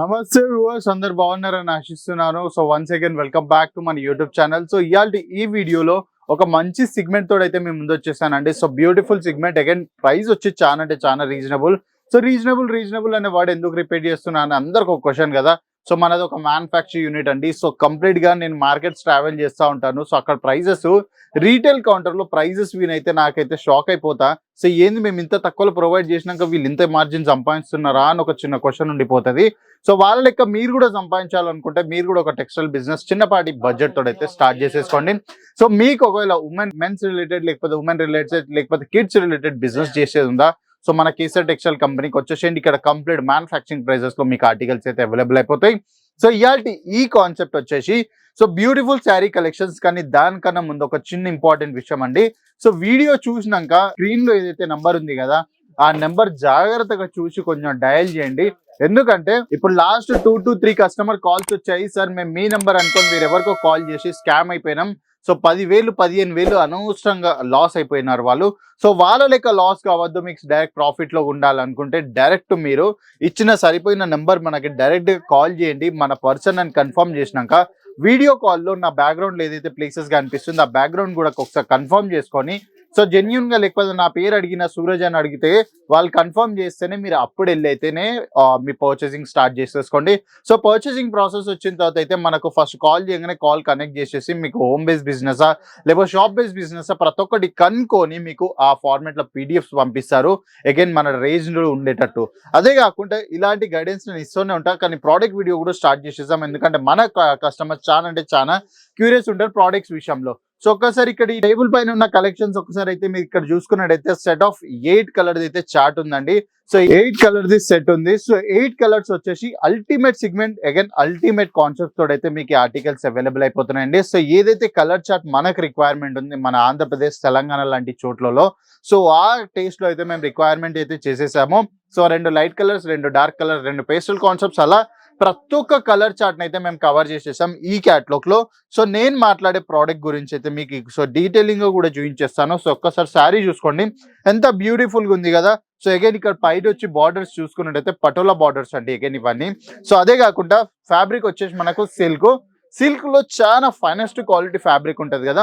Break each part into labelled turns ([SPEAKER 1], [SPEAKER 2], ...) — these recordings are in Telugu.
[SPEAKER 1] నమస్తే వ్యూవర్స్ అందరు బాగున్నారని ఆశిస్తున్నాను. So once again welcome back to మన యూట్యూబ్ ఛానల్ సో ఇవాళ ఈ వీడియోలో ఒక మంచి సిగ్మెంట్ తోడైతే అయితే మేము ముందు వచ్చేసానండి so beautiful segment again price వచ్చి చాలా అంటే చాలా రీజనబుల్ సో రీజనబుల్ రీజనబుల్ అనే వర్డ్ ఎందుకు రిపీట్ చేస్తున్నాను అందరికి ఒక క్వశ్చన్ కదా. సో మనది ఒక మ్యానుఫ్యాక్చర్ యూనిట్ అండి. సో కంప్లీట్గా నేను మార్కెట్స్ ట్రావెల్ చేస్తూ ఉంటాను. సో అక్కడ ప్రైజెస్ రీటైల్ కౌంటర్లో ప్రైజెస్ వీనైతే నాకైతే షాక్ అయిపోతా. సో ఏంది మేము ఇంత తక్కువలో ప్రొవైడ్ చేసినాక వీళ్ళు ఇంత మార్జిన్ సంపాదిస్తున్నారా అని ఒక చిన్న క్వశ్చన్ ఉండిపోతుంది. సో వాళ్ళ లెక్క మీరు కూడా సంపాదించాలనుకుంటే మీరు కూడా ఒక టెక్స్టైల్ బిజినెస్ చిన్నపాటి బడ్జెట్తో అయితే స్టార్ట్ చేసేసుకోండి. సో మీకు ఒకవేళ ఉమెన్ మెన్స్ రిలేటెడ్ లేకపోతే ఉమెన్ రిలేటెడ్ లేకపోతే కిడ్స్ రిలేటెడ్ బిజినెస్ చేసేది ఉందా? సో మన కేసర్ టెక్స్టైల్ కంపెనీకి వచ్చేసేయండి. ఇక్కడ కంప్లీట్ మ్యానుఫ్యాక్చరింగ్ ప్రైజెస్లో మీకు ఆర్టికల్స్ అయితే అవైలబుల్ అయిపోతాయి. సో ఇయాల్టి ఈ కాన్సెప్ట్ వచ్చేసి సో బ్యూటిఫుల్ శారీ కలెక్షన్స్ కానీ దానికన్నా ముందు ఒక చిన్న ఇంపార్టెంట్ విషయం అండి. సో వీడియో చూసినాక స్క్రీన్లో ఏదైతే నెంబర్ ఉంది కదా ఆ నెంబర్ జాగ్రత్తగా చూసి కొంచెం డయల్ చేయండి. ఎందుకంటే ఇప్పుడు last two to three customer calls వచ్చాయి. సార్ మేము మీ నెంబర్ అనుకొని మీరు ఎవరికో కాల్ చేసి స్కామ్ అయిపోయినాం. సో పదివేలు పదిహేను వేలు అనవసరంగా లాస్ అయిపోయినారు వాళ్ళు. సో వాళ్ళ లెక్క లాస్ కావద్దు మీకు డైరెక్ట్ ప్రాఫిట్లో ఉండాలనుకుంటే డైరెక్ట్ మీరు ఇచ్చిన సరిపోయిన నెంబర్ మనకి డైరెక్ట్గా కాల్ చేయండి. మన పర్సన్ అని కన్ఫర్మ్ చేసినాక వీడియో కాల్లో నా బ్యాక్గ్రౌండ్ ఏదైతే ప్లేసెస్గా అనిపిస్తుందో ఆ బ్యాక్గ్రౌండ్ కూడా ఒకసారి కన్ఫర్మ్ చేసుకొని సో జెన్యున్గా లేకపోతే నా పేరు అడిగిన సూరజ్ అని అడిగితే వాళ్ళు కన్ఫర్మ్ చేస్తేనే మీరు అప్పుడు వెళ్ళైతేనే మీ పర్చేసింగ్ స్టార్ట్ చేసేసుకోండి సో పర్చేసింగ్ ప్రాసెస్ వచ్చిన తర్వాత అయితే మనకు ఫస్ట్ కాల్ చేయగానే కాల్ కనెక్ట్ చేసేసి మీకు హోమ్ బేస్ బిజినెస్ లేకపోతే షాప్ బేస్ బిజినెస్ ప్రతి ఒక్కటి కనుక్కొని మీకు ఆ ఫార్మేట్లో పీడిఎఫ్స్ పంపిస్తారు అగైన్ మన రేంజ్లో ఉండేటట్టు అదే కాకుండా ఇలాంటి గైడెన్స్ నేను ఇస్తూనే ఉంటా కానీ ప్రోడక్ట్ వీడియో కూడా స్టార్ట్ చేసేసాం ఎందుకంటే మన కస్టమర్స్ చాలా అంటే చాలా క్యూరియస్ ఉంటారు ప్రోడక్ట్స్ విషయంలో సో ఒక్కసారి ఇక్కడ ఈ టేబుల్ పైన ఉన్న కలెక్షన్స్ ఒకసారి అయితే మీరు ఇక్కడ చూసుకున్నట్టయితే సెట్ ఆఫ్ ఎయిట్ కలర్ అయితే చార్ట్ ఉందండి. So eight colour the set ఉంది. సో ఎయిట్ కలర్స్ వచ్చేసి ultimate segment again ultimate concept తోటి అయితే మీకు ఆర్టికల్స్ అవైలబుల్ అయిపోతున్నాయండి. సో ఏదైతే కలర్ చార్ట్ మనకు రిక్వైర్మెంట్ ఉంది మన ఆంధ్రప్రదేశ్ తెలంగాణ లాంటి చోట్లలో సో ఆ టేస్ట్లో అయితే మేము రిక్వైర్మెంట్ అయితే చేసేసాము. సో రెండు లైట్ కలర్స్ రెండు డార్క్ కలర్ రెండు పేస్టల్ కాన్సెప్ట్స్ అలా ప్రతి ఒక్క కలర్ చార్ట్ అయితే మేము కవర్ చేసేసాం ఈ క్యాట్లాగ్లో. సో నేను మాట్లాడే ప్రోడక్ట్ గురించి అయితే మీకు సో డీటెయిలింగ్ కూడా చూపించేస్తాను సో ఒక్కసారి శారీ చూసుకోండి. ఎంత బ్యూటిఫుల్గా ఉంది కదా? సో అగైన్ ఇక్కడ పైన వచ్చి బార్డర్స్ చూసుకున్నట్టయితే పటోలా బార్డర్స్ అండి అగైన్ ఇవన్నీ. సో అదే కాకుండా ఫ్యాబ్రిక్ వచ్చేసి మనకు సిల్క్ సిల్క్లో చాలా ఫైనెస్ట్ క్వాలిటీ ఫ్యాబ్రిక్ ఉంటుంది కదా?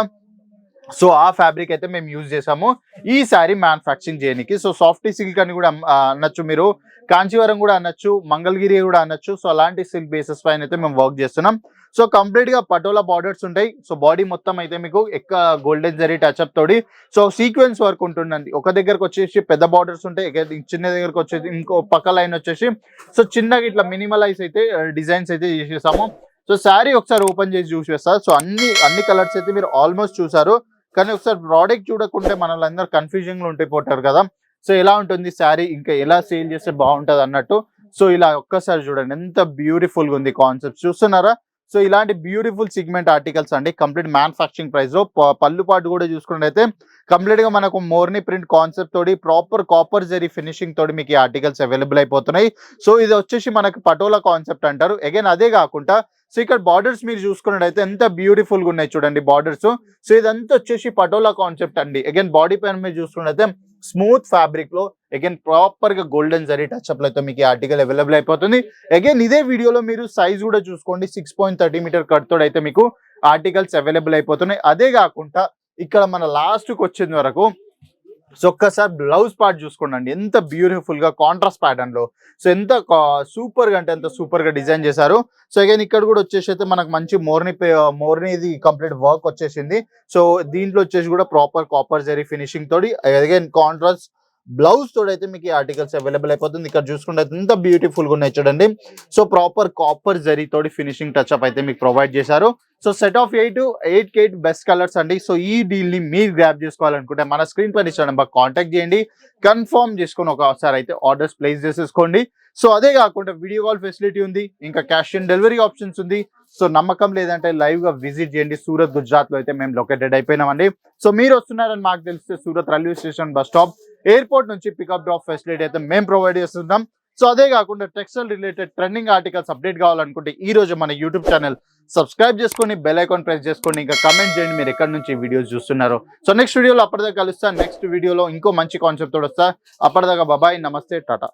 [SPEAKER 1] సో ఆ ఫ్యాబ్రిక్ అయితే మేము యూజ్ చేసాము ఈ శారీ మ్యానుఫ్యాక్చరింగ్ చేయడానికి సో సాఫ్టీ సిల్క్ అని కూడా అనొచ్చు మీరు. కాంచీవరం కూడా అనొచ్చు మంగళగిరి కూడా అనొచ్చు. సో అలాంటి సిల్క్ బేసెస్ పైన అయితే మేము వర్క్ చేస్తున్నాం. సో కంప్లీట్గా పటోలా బార్డర్స్ ఉంటాయి. సో బాడీ మొత్తం అయితే మీకు ఎక్క గోల్డెన్ జరీ టచ్అప్ తోడి సో సీక్వెన్స్ వర్క్ ఉంటుందండి. ఒక దగ్గరకు వచ్చేసి పెద్ద బార్డర్స్ ఉంటాయి. చిన్న దగ్గరకు వచ్చేసి ఇంకో పక్క లైన్ వచ్చేసి. సో చిన్నగా ఇట్లా మినిమలైజ్ అయితే డిజైన్స్ అయితే చేసేసాము. సో శారీ ఒకసారి ఓపెన్ చేసి చూసేస్తారు సో అన్ని అన్ని కలర్స్ అయితే మీరు ఆల్మోస్ట్ చూసారు. కానీ ఒకసారి ప్రోడక్ట్ చూడకుంటే మనల్ అందరు కన్ఫ్యూజన్లో ఉండిపోతారు కదా. సో ఎలా ఉంటుంది శారీ ఇంకా ఎలా సేల్ చేస్తే బాగుంటుంది అన్నట్టు. సో ఇలా ఒక్కసారి చూడండి. ఎంత బ్యూటిఫుల్గా ఉంది కాన్సెప్ట్ చూస్తున్నారా? సో ఇలాంటి బ్యూటిఫుల్ సిగ్మెంట్ ఆర్టికల్స్ అండి. కంప్లీట్ మ్యానుఫాక్చరింగ్ ప్రైస్లో పళ్ళు పాటు కూడా చూసుకున్నట్టయితే కంప్లీట్గా మనకు మోర్ని ప్రింట్ కాన్సెప్ట్ తోటి ప్రాపర్ కాపర్ జరీ ఫినిషింగ్ తోటి మీకు ఈ ఆర్టికల్స్ అవైలబుల్ అయిపోతున్నాయి. సో ఇది వచ్చేసి మనకు పటోలా కాన్సెప్ట్ అంటారు. అగైన్ అదే కాకుండా సో ఇక్కడ బార్డర్స్ మీరు చూసుకున్నట్టయితే ఎంత బ్యూటిఫుల్గా ఉన్నాయి చూడండి బార్డర్స్ సో ఇదంతా వచ్చేసి పటోలా కాన్సెప్ట్ అండి. అగైన్ బాడీ పైన మీరు చూసుకున్నట్టయితే స్మూత్ ఫ్యాబ్రిక్లో అగైన్ ప్రాపర్గా గోల్డెన్ జరీ టచ్అప్ అయితే మీకు ఈ ఆర్టికల్ అవైలబుల్ అయిపోతుంది. అగైన్ ఇదే వీడియోలో మీరు సైజ్ కూడా చూసుకోండి. Six point thirty meter cut అయితే మీకు ఆర్టికల్స్ అవైలబుల్ అయిపోతున్నాయి. అదే కాకుండా ఇక్కడ మన లాస్ట్కి వచ్చేది వరకు సో ఒక్కసారి బ్లౌజ్ పార్ట్ చూసుకోండి ఎంత బ్యూటిఫుల్గా కాంట్రాస్ట్ ప్యాటర్న్లో. సో ఎంత సూపర్గా అంటే ఎంత సూపర్గా డిజైన్ చేశారు. సో అగైన్ ఇక్కడ కూడా వచ్చేసి అయితే మనకు మంచి మోర్ని మోర్ని ఇది కంప్లీట్ వర్క్ వచ్చేసింది. సో దీంట్లో వచ్చేసి కూడా ప్రాపర్ కాపర్ జరీ ఫినిషింగ్ తోటి అగైన్ కాంట్రాస్ట్ బ్లౌజ్ తోడైతే మీకు ఈ ఆర్టికల్స్ అవైలబుల్ అయిపోతుంది. ఇక్కడ చూసుకుంటే ఎంత బ్యూటిఫుల్గా ఉన్నాయి చూడండి. సో ప్రాపర్ కాపర్ జరీ తోటి ఫినిషింగ్ టచ్ అప్ అయితే మీకు ప్రొవైడ్ చేశారు. So set of eight eight eight best colours అండి. సో ఈ డీల్ని మీరు గ్రాప్ చేసుకోవాలనుకుంటే మన స్క్రీన్ పైన ఇచ్చిన నెంబర్ కాంటాక్ట్ చేయండి. కన్ఫర్మ్ చేసుకొని ఒకసారి అయితే ఆర్డర్స్ ప్లేస్ చేసేసుకోండి. సో అదే కాకుండా వీడియో కాల్ ఫెసిలిటీ ఉంది. ఇంకా క్యాష్ ఆన్ డెలివరీ ఆప్షన్స్ ఉంది. సో నమ్మకం లేదంటే లైవ్గా విజిట్ చేయండి. సూరత్ గుజరాత్లో అయితే మేము లొకేటెడ్ అయిపోయినామండి. సో మీరు వస్తున్నారని మాకు తెలిస్తే Surat railway station bus stop airport నుంచి పికప్ డ్రాప్ ఫెసిలిటీ అయితే మేము ప్రొవైడ్ చేస్తున్నాం. సో అదే కాకుండా textile related trending articles update కావాలనుకుంటే ఈ రోజు మన యూట్యూబ్ ఛానల్ సబ్స్క్రైబ్ చేసుకొని బెల్ ఐకాన్ ప్రెస్ చేసుకోండి ఇంకా కమెంట్ చేయండి. మీరు ఎక్కడి నుంచి వీడియోస్ చూస్తున్నారు. సో నెక్స్ట్ వీడియోలో అప్పటిదాకా కలుస్తా. నెక్స్ట్ వీడియోలో ఇంకో మంచి కాన్సెప్ట్ తోడు వస్తా. అప్పటిదాకా బాబాయ్ నమస్తే టాటా